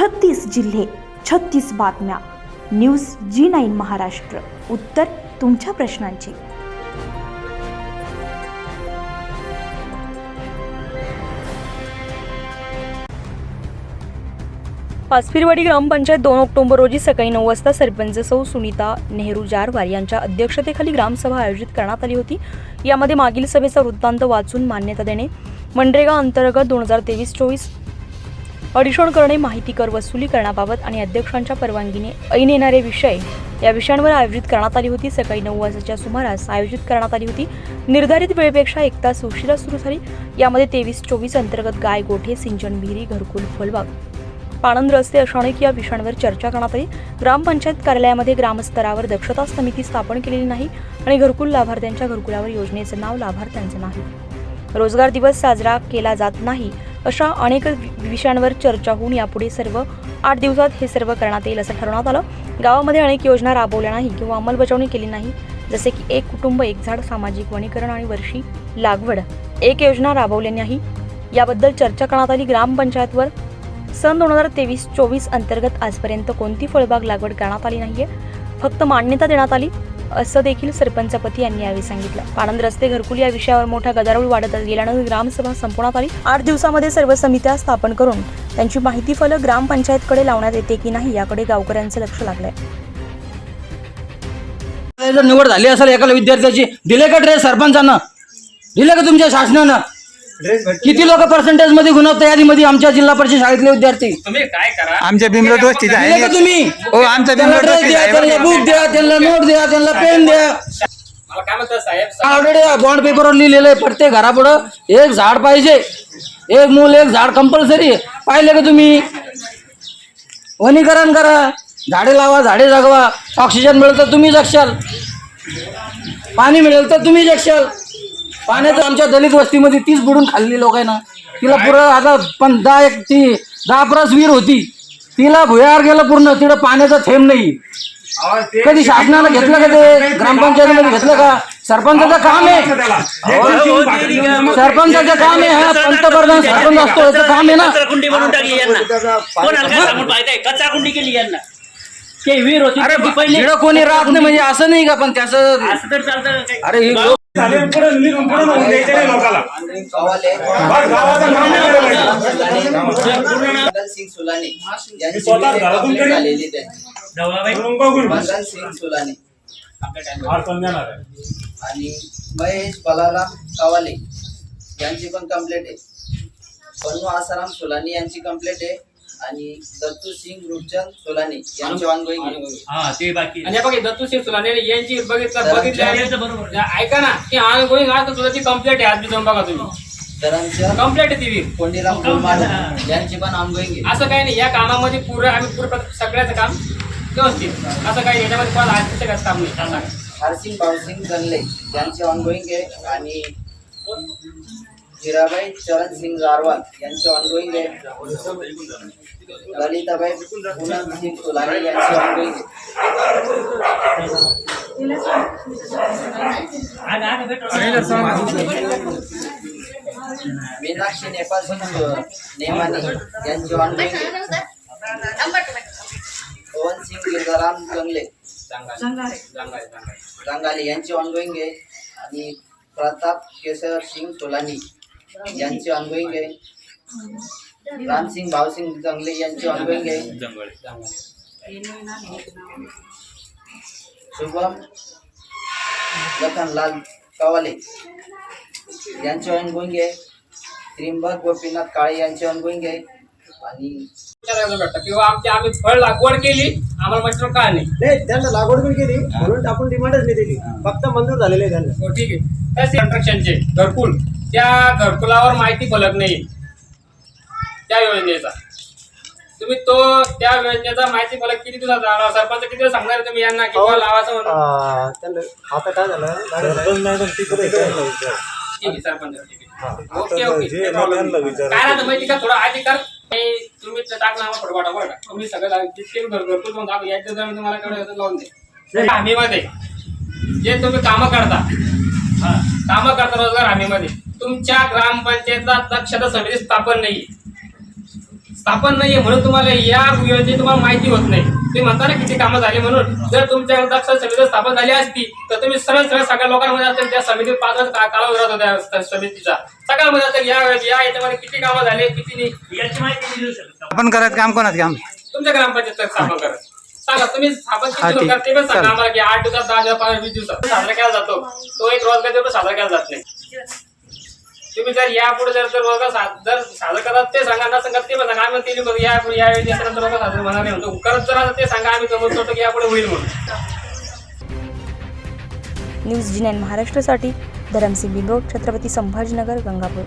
छत्तीस जिल्हे छत्तीस बातम्या. News G nine Maharashtra. उत्तर तुमच्या प्रश्नांची. पाचफिरवाडी ग्रामपंचायत दोन ऑक्टोबर रोजी सकाळी नऊ वाजता सरपंच सौ सुनीता नेहरू जारवार यांच्या अध्यक्षतेखाली ग्रामसभा आयोजित करण्यात आली होती. यामध्ये मागील सभेचा वृत्तांत वाचून मान्यता देणे. मनरेगा अंतर्गत दोन हजार तेवीस चोवीस ऑडिशन करणे माहिती कर वसुली करण्याबाबत आणि अध्यक्षांच्या परवानगीने ऐन येणारे विषय या विषयांवर आयोजित करण्यात आली होती. सकाळी नऊ वाजताच्या सुमारास आयोजित करण्यात आली होती. निर्धारित वेळेपेक्षा एक तास उशिरा सुरू झाली. यामध्ये तेवीस चोवीस अंतर्गत गाय गोठे सिंचन विहिरी घरकुल फलबाग पाणंद रस्ते अशा अनेक या विषयांवर चर्चा करण्यात आली. ग्रामपंचायत कार्यालयामध्ये ग्रामस्तरावर दक्षता समिती स्थापन केलेली नाही आणि घरकुल लाभार्थ्यांच्या घरकुलावर योजनेचं नाव लाभार्थ्यांचं नाही. रोजगार दिवस साजरा केला जात नाही. अशा अनेक वि- विषयांवर चर्चा होऊन यापुढे सर्व आठ दिवसात हे सर्व करण्यात येईल असं ठरवण्यात आलं. गावामध्ये अनेक योजना राबवल्या नाही किंवा अंमलबजावणी केली नाही. जसे की एक कुटुंब एक झाड सामाजिक वनीकरण आणि वर्षी लागवड. एक योजना राबवली नाही. याबद्दल चर्चा करण्यात आली ग्रामपंचायतवर. सन दोन हजार तेवीस चोवीस अंतर्गत आजपर्यंत कोणती फळबाग लागवड करण्यात आली नाहीये? फक्त मान्यता देण्यात आली. असं देखील सरपंचपती यांनी यावेळी सांगितलं. पाणंद रस्ते घरकुल या विषयावर मोठा गदारोळ वाढत गेल्यानं ग्रामसभा संपवण्यात आली. आठ दिवसामध्ये सर्व समित्या स्थापन करून त्यांची माहिती फलक ग्रामपंचायतकडे लावण्यात येते की नाही याकडे गावकऱ्यांचं लक्ष लागलंय. निवड झाली असेल एखाद्या विद्यार्थ्याची दिले का ड्रेस सरपंचानं? दिले का तुमच्या शासनानं? किती लोक पर्सेंटेजमध्ये गुणवत्ता यादीमध्ये आमच्या जिल्हा परिषद शाळेतले विद्यार्थी? तुम्ही काय करा? आमच्या भीमरोड वस्तीत दिले का आहे तुम्ही? हो आमच्या त्यांना भीमरोड ड्रेस वस्तीत द्या त्यांना आहे बुक द्या त्यांना नोट द्या त्यांना पेन द्या. मला काय म्हणतात साहेब? ऑलरेडी बॉन्ड पेपरवर लिहिलेलं आहे प्रत्येक घरापुढं. एक झाड पाहिजे. एक मूल एक झाड कंपल्सरी पाहिले का तुम्ही? वनीकरण करा. झाडे लावा झाडे जगवा. ऑक्सिजन मिळेल तर तुम्ही जगशाल. पाणी मिळेल तर तुम्ही जगशाल. पाण्याचं आमच्या दलित वस्तीमध्ये तीच बुडून खाल्ली लोकांना तिला पुरं आता पण दहा एक ती दहा परस विहीर होती. तिला भुयार गेलं पूर्ण. तिथं पाण्याचा थेंब नाही. कधी शासनाला घेतलं का ते? ग्रामपंचायतीमध्ये घेतलं का? सरपंचाचं काम आहे. सरपंचाचं काम आहे. हा पंतप्रधान सरपंच असतो याचं काम आहे ना. कुंडी बनवून टाकली यांना. कोणाला काय सांगून? पाहिजे कचरा कुंडी केली यांना? ते विहीर होती अरे पहिले. कोणी राहत नाही म्हणजे असं नाही का पण त्याचं असं तर चालतं? अरे ही लोक मंगल सिंग सुलाने यांची कंप्लेंट झालेली त्यांची ढवळाबाई, मंगल सिंग सुलाने. आणि महेश बलाराम कावाले यांची पण कंप्लेंट आहे. पन्नू आसाराम सोलानी यांची कंप्लेंट आहे. आणि दत्तू सिंग रूपचंद सोलानी यांची ऑनगोईंग हा ते बाकी आणि बघा दत्तू शेख सुलाने यांची बघितलं तर बघितलं बरोबर. ऐका ना की हा कोणी ना तर तुझी कंप्लेंट आहे आज बी जाऊन बघा तुम्ही. कंप्लेंट आहे ती. कोंडीराम गुलमाड यांची पण ऑनगोईंग आहे. असं काही नाही या कामामध्ये पूर्ण आम्ही पूर्ण सगळ्याचं काम व्यवस्थित. असं काही याच्यामध्ये कोणाला आर्थिक काम नाही. हरसिंग भावसिंग गणले यांची ऑनगोईंग आहे आणि हिराबाई चरण सिंग जारवाल यांची ऑनगोईंग आहे. ललिताबाई पूनम सिंग सोलानी यांची ऑनगोईंग मीनाक्षी नेपाल सिंग नेमानी यांची ऑनगोईंग पवन सिंग गिरधाराम जंगले सांगायला सांगायला रंगाली यांची ऑनगोईंग आहे. आणि प्रताप केसर सिंग सोलानी. यांची ऑनगोईंग आहे. रामसिंग भावसिंग जंगले यांची ऑनगोईंग आहे. शुभम लखनलाल कवाले यांची ऑनगोईंग आहे. त्रिंबक गोपीनाथ काळे यांची ऑनगोईंग आहे. आणि भेटतं किंवा आमची आम्ही फळ लागवड केली. आम्हाला म्हटलं काय नाही. नाही त्यांना लागवड पण केली म्हणून आपण डिमांडच नाही दिली. फक्त मंजूर झालेले आहे त्यांना. हो ठीक आहे. त्याच कंस्ट्रक्शनचे घरकुल. त्या घरकुलावर माहिती फलक नाही. त्या योजनेचा. तुम्ही तो त्या योजनेचा माहिती फलक किती दिवसात सरपंच किती दिवस सांगणार तुम्ही यांना? किंवा लावायचं म्हणून? आ, त्यांना आता काय झालं? गाडी- ठीक आहे सरपंच ठीक आहे. Okay okay. काय राहतं माहिती का? थोडा अधिकार हे तुम्ही तुम्ही सगळं जितके याच्या जमीन तुम्हाला केवढं लावून दे. हमीमध्ये जे तुम्ही कामं करता कामं करता रोजगार हमीमध्ये तुमच्या ग्रामपंचायतला दक्षता समिती स्थापन नाही स्थापन नाहीये म्हणून तुम्हाला या योजनेची तुम्हाला माहिती होत नाही. तुम्ही म्हणता ना किती कामं झाली म्हणून. जर तुमच्या दक्ष समिती स्थापन झाली असती तर तुम्ही सरळ सरळ सगळ्या लोकांमध्ये असेल त्या समितीत पाच कालावधी होता त्या समितीचा. सगळ्यामध्ये असेल या या याच्यामध्ये किती कामं झाले किती नाही याची माहिती नाही देऊ शकत आपण करायचं काम कोणाचं काम? तुमच्या ग्रामपंचायत स्थापन करा सांगा तुम्ही स्थापन किती ते पण सांगा. आम्हाला की आठ दिवसात दहा दिवस पंधरा वीस दिवसात साजरा केला जातो. तो एक रोजगार साजरा केला जात नाही. तुम्ही जर यापुढे जर जर बघा जर साजर करतात ते सांगा ना सांगत ते सांगा. आम्ही ते बघ. या या याच्यानंतर रोजगार साजरा होणार नाही म्हणतो. करत जर ते सांगा आम्ही समजतो करतो की यापुढे होईल म्हणून. न्यूज जी नाईन महाराष्ट्रासाठी धरमसिंग बिंगोड छत्रपती संभाजीनगर गंगापूर.